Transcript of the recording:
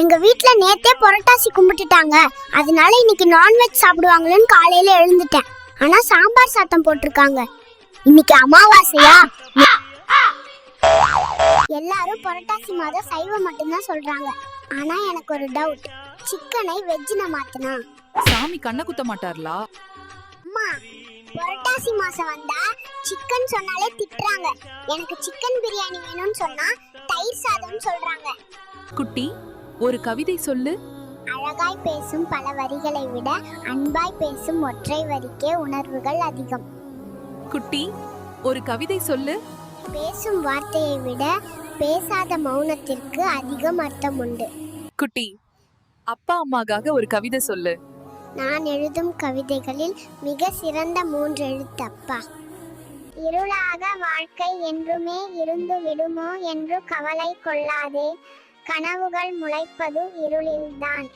எங்க வீட்ல நேத்தே புரட்டாசி கும்பிட்டுட்டாங்க. அதனால இன்னைக்கு நான்வெஜ் சாப்பிடுவாங்களேன்னு காலையில எழுந்துட்டேன். ஆனா சாம்பார் சாத்தம் போட்டிருக்காங்க. இன்னைக்கு அமாவாசையா? எல்லாரும் புரட்டாசி மாதம் சைவம் மட்டும்தான் சொல்றாங்க. ஆனா எனக்கு ஒரு டவுட் சிக்கனை வெஜ்ஜின மாத்தினா? சாமி கண்ண குத்த மாட்டார்லா? அம்மா புரட்டாசி மாசம் வந்தா சிக்கன் சொன்னாலே திட்டுறாங்க. எனக்கு சிக்கன் பிரியாணி வேணும்னு சொன்னா தயிர் சாதம்னு சொல்றாங்க. குட்டி ஒரு கவிதை சொல்லு. அழகாய் பேசும் பல வரிகளை விட அன்பாய் பேசும் ஒற்றை வரிக்கே உணர்வுகள் அதிகம். குட்டி ஒரு கவிதை சொல்லு. பேசும் வார்த்தையை விட பேசாத மௌனத்திற்கு அதிகம் அர்த்தம் உண்டு. குட்டி அப்பா அம்மாக்காக ஒரு கவிதை சொல்லு. நான் எழுதும் கவிதைகளில் மிக சிறந்த மூன்று எழுத்து அப்பா. இருளாக வாழ்க்கை என்றுமே இருந்து விடுமோ என்று கவலை கொள்ளாதே. கனவுகள் முளைப்பது இருளில்தான்.